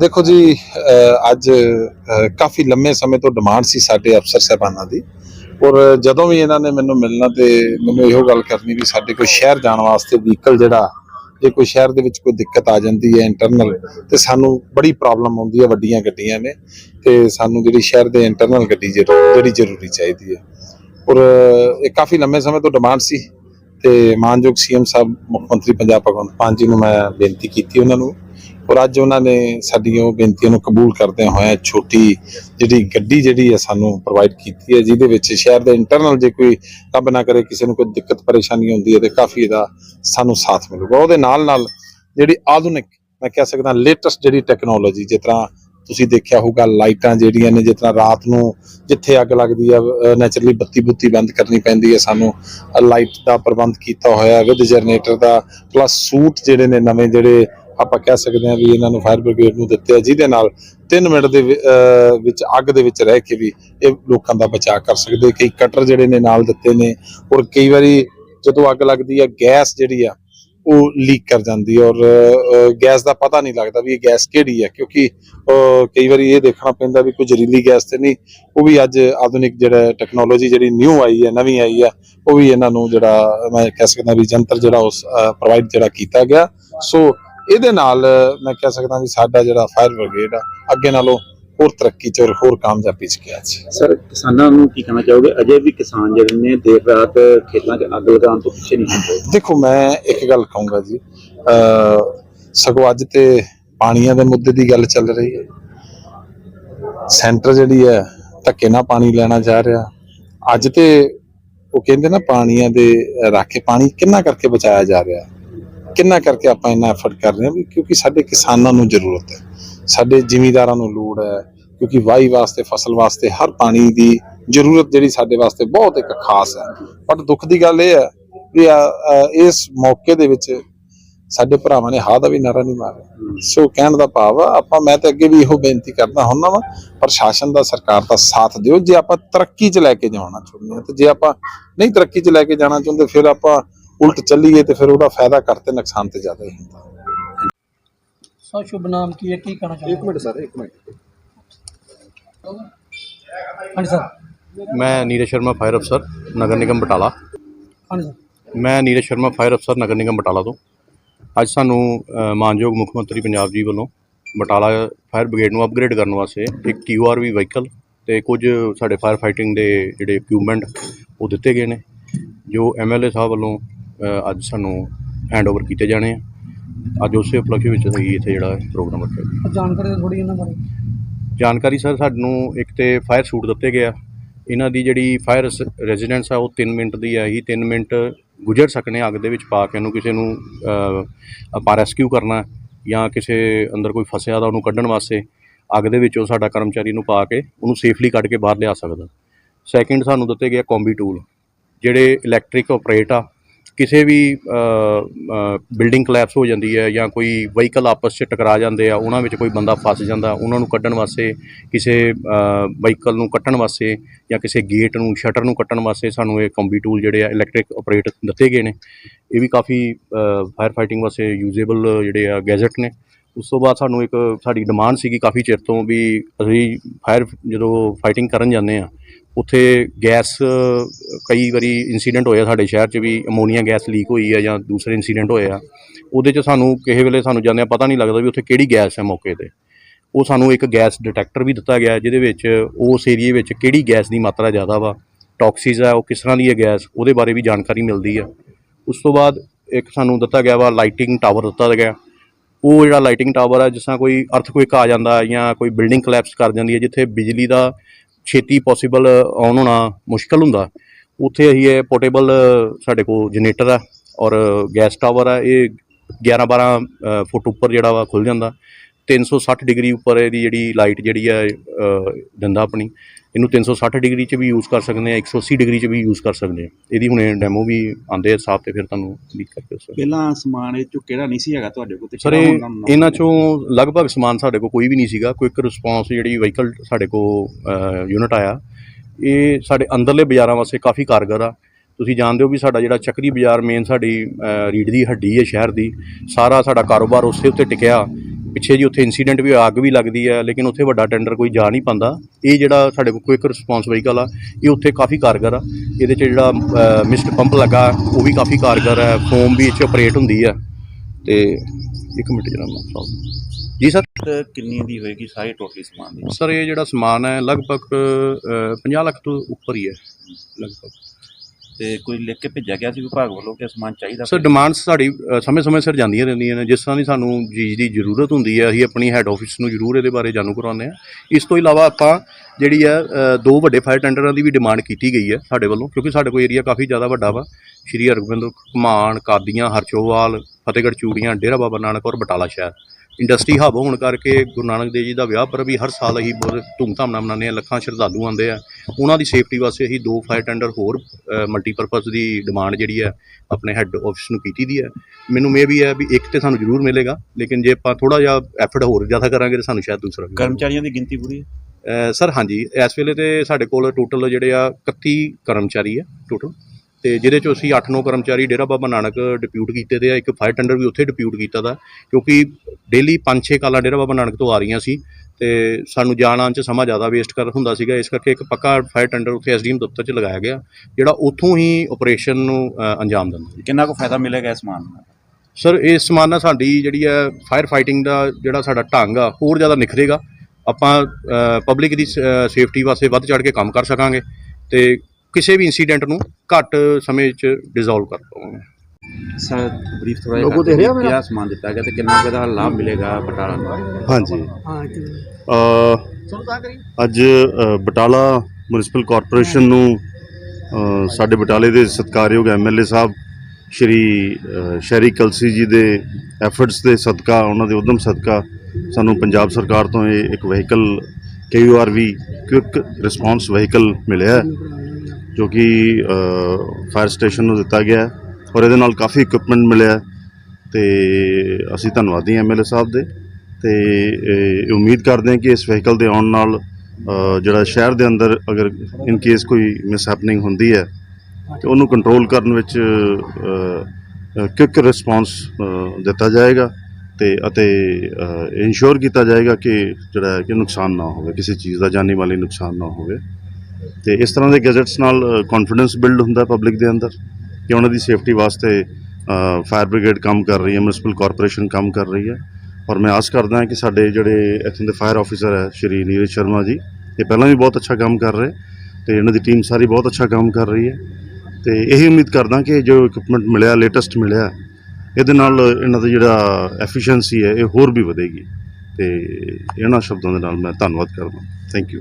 ਦੇਖੋ ਜੀ ਅੱਜ ਕਾਫੀ ਲੰਮੇ ਸਮੇਂ ਤੋਂ ਡਿਮਾਂਡ ਸੀ ਸਾਡੇ ਅਫਸਰ ਸਾਹਿਬਾਨਾਂ ਦੀ। ਔਰ ਜਦੋਂ ਵੀ ਇਹਨਾਂ ਨੇ ਮੈਨੂੰ ਮਿਲਣਾ ਤੇ ਮੈਨੂੰ ਇਹੋ ਗੱਲ ਕਰਨੀ ਵੀ ਸਾਡੇ ਕੋਈ ਸ਼ਹਿਰ ਜਾਣ ਵਾਸਤੇ ਵਹੀਕਲ ਜਿਹੜਾ, ਜੇ ਕੋਈ ਸ਼ਹਿਰ ਦੇ ਵਿੱਚ ਕੋਈ ਦਿੱਕਤ ਆ ਜਾਂਦੀ ਹੈ ਇੰਟਰਨਲ ਤੇ ਸਾਨੂੰ ਬੜੀ ਪ੍ਰੋਬਲਮ ਆਉਂਦੀ ਹੈ, ਵੱਡੀਆਂ ਗੱਡੀਆਂ ਨੇ, ਤੇ ਸਾਨੂੰ ਜਿਹੜੀ ਸ਼ਹਿਰ ਦੇ ਇੰਟਰਨਲ ਗੱਡੀ ਜ਼ਰੂ- ਜਿਹੜੀ ਜ਼ਰੂਰੀ ਚਾਹੀਦੀ ਹੈ। ਔਰ ਇਹ ਕਾਫੀ ਲੰਮੇ ਸਮੇਂ ਤੋਂ ਡਿਮਾਂਡ ਸੀ, ਤੇ ਮਾਨਯੋਗ ਸੀਐਮ ਸਾਹਿਬ, ਮੁੱਖ ਮੰਤਰੀ ਪੰਜਾਬ ਭਗਵੰਤ ਮਾਨ ਜੀ ਨੂੰ ਮੈਂ ਬੇਨਤੀ ਕੀਤੀ ਉਹਨਾਂ ਨੂੰ। ਔਰ ਅੱਜ ਉਹਨਾਂ ਨੇ ਸਾਡੀਆਂ ਉਹ ਬੇਨਤੀਆਂ ਨੂੰ ਕਬੂਲ ਕਰਦਿਆਂ ਹੋਇਆ ਛੋਟੀ ਜਿਹੜੀ ਗੱਡੀ ਜਿਹੜੀ ਹੈ ਸਾਨੂੰ ਪ੍ਰੋਵਾਈਡ ਕੀਤੀ ਹੈ, ਜਿਹਦੇ ਵਿੱਚ ਸ਼ਹਿਰ ਦੇ ਇੰਟਰਨਲ ਜੇ ਕੋਈ ਰੱਬ ਨਾ ਕਰੇ, ਕਿਸੇ ਨੂੰ ਕੋਈ ਦਿੱਕਤ, ਪਰੇਸ਼ਾਨੀ ਹੁੰਦੀ ਹੈ ਤੇ ਕਾਫੀ ਇਹਦਾ ਸਾਨੂੰ ਸਾਥ ਮਿਲੂਗਾ। ਉਹਦੇ ਨਾਲ ਨਾਲ ਜਿਹੜੀ ਆਧੁਨਿਕ, ਮੈਂ ਕਹਿ ਸਕਦਾ ਲੇਟੈਸਟ ਜਿਹੜੀ ਟੈਕਨੋਲੋਜੀ ਜਿਸ ਤਰ੍ਹਾਂ ਤੁਸੀਂ ਦੇਖਿਆ ਹੋਊਗਾ ਲਾਈਟਾਂ ਜਿਹੜੀਆਂ ਨੇ, ਜਿਸ ਤਰ੍ਹਾਂ ਰਾਤ ਨੂੰ ਜਿੱਥੇ ਅੱਗ ਲੱਗਦੀ ਆ ਨੇਚਰਲੀ ਬੱਤੀ ਬੁੱਤੀ ਬੰਦ ਕਰਨੀ ਪੈਂਦੀ ਹੈ ਸਾਨੂੰ। ਲਾਈਟ ਦਾ ਪ੍ਰਬੰਧ ਕੀਤਾ ਹੋਇਆ ਵਿਦ ਜਨਰੇਟਰ ਦਾ ਪਲੱਸ ਸੂਟ ਜਿਹੜੇ ਨੇ ਨਵੇਂ ਜਿਹੜੇ ਆਪਾਂ ਕਹਿ ਸਕਦੇ ਹਾਂ ਵੀ ਇਹਨਾਂ ਨੂੰ ਫਾਇਰ ਬ੍ਰਿਗੇਡ ਨੂੰ ਦਿੱਤੇ ਆ, ਜਿਹਦੇ ਨਾਲ 3 ਮਿੰਟ ਦੇ ਵਿੱਚ ਅੱਗ ਦੇ ਵਿੱਚ ਰਹਿ ਕੇ ਵੀ ਇਹ ਲੋਕਾਂ ਦਾ ਬਚਾਅ ਕਰ ਸਕਦੇ ਕਈ ਕਟਰ ਜਿਹੜੇ ਨੇ ਨਾਲ ਦਿੱਤੇ ਨੇ ਔਰ ਕਈ ਵਾਰੀ ਜਦੋਂ ਅੱਗ ਲੱਗਦੀ ਆ ਗੈਸ ਜਿਹੜੀ ਆ, ਉਹ ਲੀਕ ਕਰ ਜਾਂਦੀ ਔਰ ਗੈਸ ਦਾ ਪਤਾ ਨਹੀਂ ਲੱਗਦਾ ਵੀ ਇਹ ਗੈਸ ਕਿਹੜੀ ਹੈ ਕਿਉਂਕਿ ਕਈ ਵਾਰੀ ਇਹ ਦੇਖਣਾ ਪੈਂਦਾ ਵੀ ਕੋਈ ਜ਼ਹਿਰੀਲੀ ਗੈਸ ਤੇ ਨਹੀਂ, ਉਹ ਵੀ ਅੱਜ ਆਧੁਨਿਕ ਜਿਹੜਾ ਟੈਕਨੋਲੋਜੀ ਜਿਹੜੀ ਨਿਊ ਆਈ ਹੈ ਨਵੀਂ ਆਈ ਹੈ ਉਹ ਵੀ ਇਹਨਾਂ ਨੂੰ ਜਿਹੜਾ ਮੈਂ ਕਹਿ ਸਕਦਾ ਵੀ ਜੰਤਰ ਜਿਹੜਾ ਉਸ ਪ੍ਰੋਵਾਈਡ ਜਿਹੜਾ ਕੀਤਾ ਗਿਆ। ਸੋ ਇਹਦੇ ਨਾਲ ਮੈਂ ਕਹਿ ਸਕਦਾ ਵੀ ਸਾਡਾ ਜਿਹੜਾ ਫਾਇਰ ਬ੍ਰਿਗੇਡ ਆ ਅੱਗੇ ਨਾਲੋਂ ਹੋਰ ਤਰੱਕੀ ਚ ਹੋਰ ਕਾਮਯਾਬੀ ਚ ਗਿਆ ਜੀ ਸਰ ਕਿਸਾਨਾਂ ਨੂੰ ਕੀ ਕਹਿਣਾ ਚਾਹੋਗੇ? ਅਜੇ ਵੀ ਕਿਸਾਨ ਜਿਹੜੇ ਨੇ ਦੇਰ ਰਾਤ ਖੇਤਾਂ 'ਚ ਅੱਗ ਲਗਾਉਣ ਤੋਂ ਪਿੱਛੇ ਨਹੀਂ ਹਟਦੇ ਦੇਖੋ ਮੈਂ ਇੱਕ ਗੱਲ ਕਹੂੰਗਾ ਜੀ ਅ ਸਗੋਂ ਅੱਜ ਤੇ ਪਾਣੀਆਂ ਦੇ ਮੁੱਦੇ ਦੀ ਗੱਲ ਚੱਲ ਰਹੀ ਹੈ। ਸੈਂਟਰ ਜਿਹੜੀ ਹੈ ਧੱਕੇ ਨਾਲ ਪਾਣੀ ਲੈਣਾ ਜਾ ਰਿਹਾ। ਅੱਜ ਤੇ ਉਹ ਕਹਿੰਦੇ ਨਾ ਪਾਣੀਆਂ ਦੇ ਰਾਖੇ ਪਾਣੀ ਕਿੰਨਾ ਕਰਕੇ ਬਚਾਇਆ ਜਾ ਰਿਹਾ? ਕਿੰਨਾ ਕਰਕੇ ਆਪਾਂ ਇੰਨਾ ਐਫਰਟ ਕਰ ਰਹੇ ਹਾਂ? ਵੀ ਕਿਉਂਕਿ ਸਾਡੇ ਕਿਸਾਨਾਂ ਨੂੰ ਜ਼ਰੂਰਤ ਹੈ। ਸਾਡੇ ਜ਼ਿਮੀਂਦਾਰਾਂ ਨੂੰ ਲੋੜ ਹੈ, ਕਿਉਂਕਿ ਵਾਈ ਵਾਸਤੇ, ਫਸਲ ਵਾਸਤੇ, ਹਰ ਪਾਣੀ ਦੀ ਜ਼ਰੂਰਤ ਜਿਹੜੀ ਸਾਡੇ ਵਾਸਤੇ ਬਹੁਤ ਇੱਕ ਖਾਸ ਹੈ। ਬਟ ਦੁੱਖ ਦੀ ਗੱਲ ਇਹ ਹੈ ਵੀ ਇਸ ਮੌਕੇ ਦੇ ਵਿੱਚ ਸਾਡੇ ਭਰਾਵਾਂ ਨੇ ਹਾਂ ਦਾ ਵੀ ਨਾਰਾ ਨਹੀਂ ਮਾਰਿਆ। ਸੋ ਕਹਿਣ ਦਾ ਭਾਵ ਆ, ਆਪਾਂ, ਮੈਂ ਤਾਂ ਅੱਗੇ ਵੀ ਇਹੋ ਬੇਨਤੀ ਕਰਦਾ ਹੁੰਦਾ ਵਾ, ਪ੍ਰਸ਼ਾਸਨ ਦਾ, ਸਰਕਾਰ ਦਾ ਸਾਥ ਦਿਓ। ਜੇ ਆਪਾਂ ਤਰੱਕੀ 'ਚ ਲੈ ਕੇ ਜਾਣਾ ਚਾਹੁੰਦੇ ਹਾਂ, ਤੇ ਜੇ ਆਪਾਂ ਨਹੀਂ ਤਰੱਕੀ 'ਚ ਲੈ ਕੇ ਜਾਣਾ ਚਾਹੁੰਦੇ, ਫਿਰ ਆਪਾਂ ਉਲਟ ਚੱਲੀਏ ਤੇ ਫਿਰ ਉਹਦਾ ਫਾਇਦਾ ਕਰਤੇ ਨੁਕਸਾਨ ਤੇ ਜ਼ਿਆਦਾ ਹੀ ਹੁੰਦਾ। ਸਰ ਸ਼ੁਭ ਨਾਮ ਕੀ ਹੈ? ਕੀ ਕਹਿਣਾ ਚਾਹੁੰਦੇ ਮਿੰਟ ਸਰ ਇੱਕ ਮਿੰਟ। ਹਾਂਜੀ ਸਰ। ਮੈਂ ਨੀਰਜ ਸ਼ਰਮਾ ਫਾਇਰ ਅਫਸਰ ਨਗਰ ਨਿਗਮ ਬਟਾਲਾ। ਹਾਂਜੀ ਸਰ। ਮੈਂ ਨੀਰਜ ਸ਼ਰਮਾ ਫਾਇਰ ਅਫਸਰ ਨਗਰ ਨਿਗਮ ਬਟਾਲਾ ਤੋਂ। ਅੱਜ ਸਾਨੂੰ ਮਾਨਯੋਗ ਮੁੱਖ ਮੰਤਰੀ ਪੰਜਾਬ ਜੀ ਵੱਲੋਂ ਬਟਾਲਾ ਫਾਇਰ ਬ੍ਰਿਗੇਡ ਨੂੰ ਅਪਗ੍ਰੇਡ ਕਰਨ ਵਾਸਤੇ ਇੱਕ ਕਿਊਆਰਵੀ ਵਹੀਕਲ ਤੇ ਕੁਝ ਸਾਡੇ ਫਾਇਰ ਫਾਈਟਿੰਗ ਦੇ ਜਿਹੜੇ ਇਕਵਿਪਮੈਂਟ ਉਹ ਦਿੱਤੇ ਗਏ ਨੇ। ਜੋ ਐਮਐਲਏ ਸਾਹਿਬ ਵੱਲੋਂ ਅੱਜ ਸਾਨੂੰ ਹੈਂਡਓਵਰ ਕੀਤੇ ਜਾਣੇ ਆ। ਅੱਜ ਉਸੇ ਉਪਲਕਸ਼ ਵਿੱਚ ਅਸੀਂ ਇੱਥੇ ਜਿਹੜਾ ਪ੍ਰੋਗਰਾਮ ਰੱਖਿਆ ਜੀ। ਜਾਣਕਾਰੀ ਥੋੜੀ ਇਹਨਾਂ ਬਾਰੇ। ਜਾਣਕਾਰੀ ਸਰ ਸਾਨੂੰ ਇੱਕ ਤੇ ਫਾਇਰ ਸੂਟ ਦਿੱਤੇ ਗਿਆ ਇਹਨਾਂ ਦੀ ਜਿਹੜੀ ਫਾਇਰ ਰੈਜ਼ੀਡੈਂਸ ਆ ਉਹ 3 ਮਿੰਟ ਦੀ ਆ ਹੀ 3 ਮਿੰਟ ਗੁਜ਼ਰ ਸਕਨੇ ਅੱਗ ਦੇ ਵਿੱਚ ਪਾ ਕੇ ਉਹਨੂੰ ਕਿਸੇ ਨੂੰ ਅ, ਆਪਾਂ ਰੈਸਕਿਊ ਕਰਨਾ ਜਾਂ ਕਿਸੇ ਅੰਦਰ ਕੋਈ ਫਸਿਆ ਦਾ ਉਹਨੂੰ ਕੱਢਣ ਵਾਸਤੇ ਅੱਗ ਦੇ ਵਿੱਚੋਂ ਸਾਡਾ ਕਰਮਚਾਰੀ ਨੂੰ ਪਾ ਕੇ ਉਹਨੂੰ ਸੇਫਲੀ ਕੱਢ ਕੇ ਬਾਹਰ ਲਿਆ ਸਕਦਾ। ਸੈਕਿੰਡ ਸਾਨੂੰ ਦਿੱਤੇ ਗਿਆ ਕੰਬੀ ਟੂਲ ਜਿਹੜੇ ਇਲੈਕਟ੍ਰਿਕ ਆਪਰੇਟ ਆ ਕਿਸੇ ਵੀ ਬਿਲਡਿੰਗ ਕਲੈਪਸ ਹੋ ਜਾਂਦੀ ਹੈ ਜਾਂ ਕੋਈ ਵਹੀਕਲ ਆਪਸ 'ਚ ਟਕਰਾ ਜਾਂਦੇ ਆ, ਉਹਨਾਂ ਵਿੱਚ ਕੋਈ ਬੰਦਾ ਫਸ ਜਾਂਦਾ, ਉਹਨਾਂ ਨੂੰ ਕੱਢਣ ਵਾਸਤੇ, ਕਿਸੇ ਵਹੀਕਲ ਨੂੰ ਕੱਟਣ ਵਾਸਤੇ ਜਾਂ ਕਿਸੇ ਗੇਟ ਨੂੰ ਸ਼ਟਰ ਨੂੰ ਕੱਟਣ ਵਾਸਤੇ ਸਾਨੂੰ ਇਹ ਕੰਬੀ ਟੂਲ ਜਿਹੜੇ ਆ ਇਲੈਕਟ੍ਰਿਕ ਆਪਰੇਟ ਦਿੱਤੇ ਗਏ ਨੇ। ਇਹ ਵੀ ਕਾਫੀ ਫਾਇਰ ਫਾਈਟਿੰਗ ਵਾਸਤੇ ਯੂਜ਼ੇਬਲ ਜਿਹੜੇ ਆ ਗੈਜਟ ਨੇ। ਉਸ ਤੋਂ ਬਾਅਦ ਸਾਨੂੰ ਇੱਕ ਸਾਡੀ ਡਿਮਾਂਡ ਸੀਗੀ ਕਾਫੀ ਚਿਰ ਤੋਂ ਵੀ ਅਸੀਂ ਫਾਇਰ ਜਦੋਂ ਫਾਈਟਿੰਗ ਕਰਨ ਜਾਂਦੇ ਆ ਉੱਥੇ ਗੈਸ, ਕਈ ਵਾਰੀ ਇਨਸੀਡੈਂਟ ਹੋਇਆ ਸਾਡੇ ਸ਼ਹਿਰ 'ਚ ਵੀ ਅਮੋਨੀਆ ਗੈਸ ਲੀਕ ਹੋਈ ਹੈ ਜਾਂ ਦੂਸਰੇ ਇਨਸੀਡੈਂਟ ਹੋਏ ਆ। ਉਹਦੇ 'ਚ ਸਾਨੂੰ ਕਿਸੇ ਵੇਲੇ ਸਾਨੂੰ ਜਾਂਦੇ ਆ ਪਤਾ ਨਹੀਂ ਲੱਗਦਾ ਵੀ ਉੱਥੇ ਕਿਹੜੀ ਗੈਸ ਹੈ ਮੌਕੇ ਤੇ। ਉਹ ਸਾਨੂੰ ਇੱਕ ਗੈਸ ਡਿਟੈਕਟਰ ਵੀ ਦਿੱਤਾ ਗਿਆ, ਜਿਹਦੇ ਵਿੱਚ ਉਸ ਏਰੀਏ ਵਿੱਚ ਕਿਹੜੀ ਗੈਸ ਦੀ ਮਾਤਰਾ ਜ਼ਿਆਦਾ ਵਾ ਟੌਕਸਿਸ ਆ, ਉਹ ਕਿਸ ਤਰ੍ਹਾਂ ਦੀ ਹੈ ਗੈਸ, ਉਹਦੇ ਬਾਰੇ ਵੀ ਜਾਣਕਾਰੀ ਮਿਲਦੀ ਆ। ਉਸ ਤੋਂ ਬਾਅਦ ਇੱਕ ਸਾਨੂੰ ਦਿੱਤਾ ਗਿਆ ਵਾ ਲਾਈਟਿੰਗ ਟਾਵਰ ਦਿੱਤਾ ਗਿਆ। ਉਹ ਜਿਹੜਾ ਲਾਈਟਿੰਗ ਟਾਵਰ ਆ, ਜਿਸ ਤਰ੍ਹਾਂ ਕੋਈ ਅਰਥਕੁਇਕ ਆ ਜਾਂਦਾ ਜਾਂ ਕੋਈ ਬਿਲਡਿੰਗ ਕਲੈਪਸ ਕਰ ਜਾਂਦੀ ਹੈ ਜਿੱਥੇ ਬਿਜਲੀ ਦਾ ਛੇਤੀ ਪੋਸੀਬਲ ਆਨ ਹੋਣਾ ਮੁਸ਼ਕਲ ਹੁੰਦਾ। ਉੱਥੇ ਅਸੀਂ ਇਹ ਪੋਰਟੇਬਲ ਸਾਡੇ ਕੋਲ ਜਨਰੇਟਰ ਆ ਔਰ ਗੈਸ ਟਾਵਰ ਆ, ਇਹ 11 12 ਫੁੱਟ ਉੱਪਰ ਜਿਹੜਾ ਵਾ ਖੁੱਲ ਜਾਂਦਾ। 360 ਡਿਗਰੀ ਉੱਪਰ ਇਹਦੀ ਜਿਹੜੀ ਲਾਈਟ ਜਿਹੜੀ ਅ, ਦਿੰਦਾ ਆਪਣੀ ਇਹਨੂੰ 360 ਡਿਗਰੀ 'ਚ ਵੀ ਯੂਜ਼ ਕਰ ਸਕਦੇ ਆ 180 ਡਿਗਰੀ 'ਚ ਵੀ ਯੂਜ਼ ਕਰ ਸਕਦੇ ਆ। ਇਹਦੀ ਹੁਣੇ ਡੈਮੋ ਵੀ ਆਂਦੇ ਆ ਸਾਫ਼ ਤੇ ਫਿਰ ਤੁਹਾਨੂੰ ਲੀਕ ਕਰਕੇ ਦੱਸਾਂਗੇ। ਪਹਿਲਾਂ ਸਮਾਨ ਇਹ ਚੋਂ ਕਿਹੜਾ ਨਹੀਂ ਸੀ ਹੈਗਾ ਤੁਹਾਡੇ ਕੋਲ ਤੇ ਸਰ ਇਹਨਾਂ ਚੋਂ ਲਗਭਗ ਸਮਾਨ ਸਾਡੇ ਕੋਲ ਕੋਈ ਵੀ ਨਹੀਂ ਸੀਗਾ ਕੁਇਕ ਰਿਸਪੌਂਸ ਜਿਹੜੀ ਵਹੀਕਲ ਸਾਡੇ ਕੋਲ ਯੂਨਿਟ ਆਇਆ। ਇਹ ਸਾਡੇ ਅੰਦਰਲੇ ਬਾਜ਼ਾਰਾਂ ਵਾਸਤੇ ਕਾਫੀ ਕਾਰਗਰ ਆ। ਤੁਸੀਂ ਜਾਣਦੇ ਹੋ ਵੀ ਸਾਡਾ ਜਿਹੜਾ ਚੱਕਰੀ ਬਾਜ਼ਾਰ ਮੇਨ ਸਾਡੀ ਰੀੜ ਦੀ ਹੱਡੀ ਹੈ ਸ਼ਹਿਰ ਦੀ ਸਾਰਾ ਸਾਡਾ ਕਾਰੋਬਾਰ ਉਸੇ ਉੱਤੇ ਟਿਕਿਆ। ਪਿੱਛੇ ਜੀ ਉੱਥੇ ਇਨਸੀਡੈਂਟ ਵੀ ਅੱਗ ਵੀ ਲੱਗਦੀ ਹੈ ਲੇਕਿਨ ਉੱਥੇ ਵੱਡਾ ਟੈਂਡਰ ਕੋਈ ਜਾ ਨਹੀਂ ਪਾਉਂਦਾ। ਇਹ ਜਿਹੜਾ ਸਾਡੇ ਕੋਲ ਕੁਇਕ ਰਿਸਪੌਂਸ ਵਹੀਕਲ ਆ ਇਹ ਉੱਥੇ ਕਾਫੀ ਕਾਰਗਰ ਆ। ਇਹਦੇ 'ਚ ਜਿਹੜਾ ਮਿਸਟ ਪੰਪ ਲੱਗਾ ਉਹ ਵੀ ਕਾਫੀ ਕਾਰਗਰ ਹੈ। ਫੋਮ ਵੀ ਇਹ 'ਚ ਆਪਰੇਟ ਹੁੰਦੀ ਹੈ। ਤੇ ਇੱਕ ਮਿੰਟ ਜਰਾ ਮੈਂ ਸੌਰੀ ਜੀ ਸਰ? ਤੇ ਕਿੰਨੀ ਦੀ ਹੋਏਗੀ ਸਾਰੇ ਟੋਟਲੀ ਸਮਾਨ ਦੀ? ਸਰ ਇਹ ਜਿਹੜਾ ਸਮਾਨ ਹੈ ਲਗਭਗ ਅ, 50 ਲੱਖ ਤੋਂ ਉੱਪਰ ਹੀ ਹੈ। ਲਗਭਗ। ਤੇ ਕੋਈ ਲਿਖ ਕੇ ਭੇਜਿਆ ਗਿਆ ਸੀ ਵਿਭਾਗ ਵੱਲੋਂ ਕਿ ਸਮਾਨ ਚਾਹੀਦਾ ਸਰ ਡਿਮਾਂਡਸ ਸਾਡੀ ਸਮੇਂ-ਸਮੇਂ ਸਿਰ ਜਾਂਦੀਆਂ ਰਹਿੰਦੀਆਂ ਨੇ। ਜਿਸ ਤਰ੍ਹਾਂ ਦੀ ਸਾਨੂੰ ਚੀਜ਼ ਦੀ ਜ਼ਰੂਰਤ ਹੁੰਦੀ ਹੈ ਅਸੀਂ ਆਪਣੀ ਹੈੱਡ ਆਫਿਸ ਨੂੰ ਜ਼ਰੂਰ ਇਹਦੇ ਬਾਰੇ ਜਾਣੂ ਕਰਵਾਉਂਦੇ ਹਾਂ। ਇਸ ਤੋਂ ਇਲਾਵਾ ਆਪਾਂ ਜਿਹੜੀ ਹੈ ਅ, ਦੋ ਵੱਡੇ ਫਾਇਰ ਟੈਂਡਰਾਂ ਦੀ ਵੀ ਡਿਮਾਂਡ ਕੀਤੀ ਗਈ ਹੈ ਸਾਡੇ ਵੱਲੋਂ ਕਿਉਂਕਿ ਸਾਡੇ ਕੋਲ ਏਰੀਆ ਕਾਫੀ ਜ਼ਿਆਦਾ ਵੱਡਾ ਵਾ। ਸ਼੍ਰੀ ਹਰਗੋਬਿੰਦ ਘੁਮਾਣ ਕਾਦੀਆਂ ਹਰਚੋਵਾਲ ਫਤਿਹਗੜ੍ਹ ਚੂੜੀਆਂ ਡੇਰਾ ਬਾਬਾ ਨਾਨਕ ਔਰ ਬਟਾਲਾ ਸ਼ਹਿਰ। ਇੰਡਸਟਰੀ ਹੱਬ ਹੋਣ ਕਰਕੇ ਗੁਰੂ ਨਾਨਕ ਦੇਵ ਜੀ ਦਾ ਵਿਆਹ ਪਰ ਵੀ ਹਰ ਸਾਲ ਅਸੀਂ ਬਹੁਤ ਧੂਮਧਾਮ ਨਾਲ ਮਨਾਉਂਦੇ ਹਾਂ ਲੱਖਾਂ ਸ਼ਰਧਾਲੂ ਆਉਂਦੇ ਆ। ਉਹਨਾਂ ਦੀ ਸੇਫਟੀ ਵਾਸਤੇ ਅਸੀਂ ਦੋ ਫਾਇਰ ਟੈਂਡਰ ਹੋਰ ਮਲਟੀਪਰਪਸ ਦੀ ਡਿਮਾਂਡ ਜਿਹੜੀ ਹੈ ਆਪਣੇ ਹੈੱਡ ਆਫਿਸ ਨੂੰ ਕੀਤੀ ਦੀ ਹੈ। ਮੈਨੂੰ ਮੇ ਵੀ ਹੈ ਵੀ ਇੱਕ ਤੇ ਸਾਨੂੰ ਜ਼ਰੂਰ ਮਿਲੇਗਾ ਲੇਕਿਨ ਜੇ ਆਪਾਂ ਥੋੜਾ ਜਿਹਾ ਐਫਰਟ ਹੋਰ ਜ਼ਿਆਦਾ ਕਰਾਂਗੇ ਤਾਂ ਸਾਨੂੰ ਸ਼ਾਇਦ ਦੂਸਰਾ। ਕਰਮਚਾਰੀਆਂ ਦੀ ਗਿਣਤੀ ਪੂਰੀ ਹੈ? ਸਰ ਹਾਂਜੀ। ਇਸ ਵੇਲੇ ਤੇ ਸਾਡੇ ਕੋਲ ਟੋਟਲ ਜਿਹੜੇ ਆ 31 ਕਰਮਚਾਰੀ ਆ ਟੋਟਲ ਤੇ ਜਿਹਦੇ ਚੋਂ ਅਸੀਂ 8-9 ਕਰਮਚਾਰੀ ਡੇਰਾ ਬਾਬਾ ਨਾਨਕ ਡਿਪਿਊਟ ਕੀਤੇ ਦੇ ਆ ਇੱਕ ਫਾਇਰ ਟੈਂਡਰ ਵੀ ਉੱਥੇ ਡਿਪਿਊਟ ਕੀਤਾ ਦਾ ਕਿਉਂਕਿ ਡੇਲੀ 5-6 ਕਾਲਾਂ ਡੇਰਾ ਬਾਬਾ ਨਾਨਕ ਤੋਂ ਆ ਰਹੀਆਂ ਸੀ ਤੇ ਸਾਨੂੰ ਜਾਣ ਆਉਣ 'ਚ ਸਮਾਂ ਜ਼ਿਆਦਾ ਵੇਸਟ ਕਰ ਹੁੰਦਾ ਸੀਗਾ ਇਸ ਕਰਕੇ ਇੱਕ ਪੱਕਾ ਫਾਇਰ ਟੈਂਡਰ ਉੱਥੇ ਐਸਡੀਐਮ ਦਫ਼ਤਰ 'ਚ ਲਗਾਇਆ ਗਿਆ ਜਿਹੜਾ ਉੱਥੋਂ ਹੀ ਆਪਰੇਸ਼ਨ ਨੂੰ ਅੰਜਾਮ ਦਿੰਦਾ ਕਿੰਨਾ ਕੁ ਫਾਇਦਾ ਮਿਲੇਗਾ ਇਸ ਸਮਾਨ ਨਾਲ ਸਰ ਇਸ ਸਮਾਨ ਨਾਲ ਸਾਡੀ ਜਿਹੜੀ ਹੈ ਫਾਇਰ ਫਾਈਟਿੰਗ ਦਾ ਜਿਹੜਾ ਸਾਡਾ ਢੰਗ ਆ ਹੋਰ ਜ਼ਿਆਦਾ ਨਿਖਰੇਗਾ। ਆਪਾਂ ਪਬਲਿਕ ਦੀ ਸੇਫਟੀ ਵਾਸਤੇ ਵੱਧ ਚੜ ਕੇ ਕੰਮ ਕਰ ਸਕਾਂਗੇ ਤੇ ਕਿਸੇ ਵੀ ਇਨਸੀਡੈਂਟ ਨੂੰ ਘੱਟ ਸਮੇਂ ਵਿੱਚ ਡਿਸੋਲਵ ਕਰ ਪਾਵਾਂਗੇ ਸਰ ਬਰੀਫ ਥੋੜਾ ਜਿਹਾ ਲੋਗੋ ਰਿਹਾ ਮੇਰਾ? ਕੀ ਸਮਾਨ ਦਿੱਤਾ ਗਿਆ ਤੇ ਕਿੰਨਾ ਕੁ ਦਾ ਲਾਭ ਮਿਲੇਗਾ ਬਟਾਲਾ ਨੂੰ? ਹਾਂਜੀ। ਅੱਜ ਬਟਾਲਾ ਮਿਊਨਿਸਪਲ ਕਾਰਪੋਰੇਸ਼ਨ ਨੂੰ ਸਾਡੇ ਬਟਾਲੇ ਦੇ ਸਤਕਾਰਯੋਗ ਐਮਐਲਏ ਸਾਹਿਬ ਸ਼੍ਰੀ ਸ਼ਹਿਰੀ ਕਲਸੀ ਜੀ ਦੇ ਐਫਰਟਸ ਦੇ ਸਦਕਾ ਉਹਨਾਂ ਦੇ ਉਦਮ ਸਦਕਾ ਸਾਨੂੰ ਪੰਜਾਬ ਸਰਕਾਰ ਤੋਂ ਇਹ ਇੱਕ ਵਹੀਕਲ ਕਈ ਵਾਰ ਵੀ ਕੁਇਕ ਰਿਸਪਾਂਸ ਵਹੀਕਲ ਮਿਲਿਆ ਜੋ ਕਿ ਫਾਇਰ ਸਟੇਸ਼ਨ ਨੂੰ ਦਿੱਤਾ ਗਿਆ ਔਰ ਇਹਦੇ ਨਾਲ ਕਾਫੀ ਇਕਵਿਪਮੈਂਟ ਮਿਲਿਆ ਹੈ ਤੇ ਅਸੀਂ ਧੰਨਵਾਦੀ ਹਾਂ ਐਮਐਲਏ ਸਾਹਿਬ ਦੇ ਤੇ ਉਮੀਦ ਕਰਦੇ ਹਾਂ ਕਿ ਇਸ ਵਹੀਕਲ ਦੇ ਆਉਣ ਨਾਲ ਜਿਹੜਾ ਸ਼ਹਿਰ ਦੇ ਅੰਦਰ ਅਗਰ ਇਨ ਕੇਸ ਕੋਈ ਮਿਸਹੈਪਨਿੰਗ ਹੁੰਦੀ ਹੈ ਤੇ ਉਹਨੂੰ ਕੰਟਰੋਲ ਕਰਨ ਵਿੱਚ ਕੁਇਕ ਰਿਸਪੌਂਸ ਦਿੱਤਾ ਜਾਏਗਾ ਤੇ ਅਤੇ ਇਨਸ਼ੋਰ ਕੀਤਾ ਜਾਏਗਾ ਕਿ ਜਿਹੜਾ ਹੈ ਕਿ ਨੁਕਸਾਨ ਨਾ ਹੋਵੇ, ਕਿਸੇ ਚੀਜ਼ ਦਾ ਜਾਨੀ ਮਾਲੀ ਨੁਕਸਾਨ ਨਾ ਹੋਵੇ। ਤੇ ਇਸ ਤਰ੍ਹਾਂ ਦੇ ਗੈਜਟਸ ਨਾਲ ਕੌਨਫੀਡੈਂਸ ਬਿਲਡ ਹੁੰਦਾ ਪਬਲਿਕ ਦੇ ਅੰਦਰ ਕਿ ਉਹਨਾਂ ਦੀ ਸੇਫਟੀ ਵਾਸਤੇ ਫਾਇਰ ਬ੍ਰਿਗੇਡ ਕੰਮ ਕਰ ਰਹੀ ਹੈ ਮਿਊਨਿਸਪਲ ਕਾਰਪੋਰੇਸ਼ਨ ਕੰਮ ਕਰ ਰਹੀ ਹੈ। ਔਰ ਮੈਂ ਆਸ ਕਰਦਾ ਹਾਂ ਕਿ ਸਾਡੇ ਜਿਹੜੇ ਇੱਥੋਂ ਦੇ ਫਾਇਰ ਆਫੀਸਰ ਹੈ, ਸ਼੍ਰੀ ਨੀਰਜ ਸ਼ਰਮਾ ਜੀ, ਇਹ ਪਹਿਲਾਂ ਵੀ ਬਹੁਤ ਅੱਛਾ ਕੰਮ ਕਰ ਰਹੇ ਤੇ ਇਹਨਾਂ ਦੀ ਟੀਮ ਸਾਰੀ ਬਹੁਤ ਅੱਛਾ ਕੰਮ ਕਰ ਰਹੀ ਹੈ। ਤੇ ਇਹੀ ਉਮੀਦ ਕਰਦਾ ਕਿ ਜੋ ਇਕਵਿਪਮੈਂਟ ਮਿਲਿਆ ਲੇਟੈਸਟ ਮਿਲਿਆ, ਇਹਦੇ ਨਾਲ ਇਹਨਾਂ ਦਾ ਜਿਹੜਾ ਐਫੀਸ਼ੀਐਂਸੀ ਹੈ, ਇਹ ਹੋਰ ਵੀ ਵਧੇਗੀ। ਤੇ ਇਹਨਾਂ ਸ਼ਬਦਾਂ ਦੇ ਨਾਲ ਮੈਂ ਧੰਨਵਾਦ ਕਰਦਾ। Thank you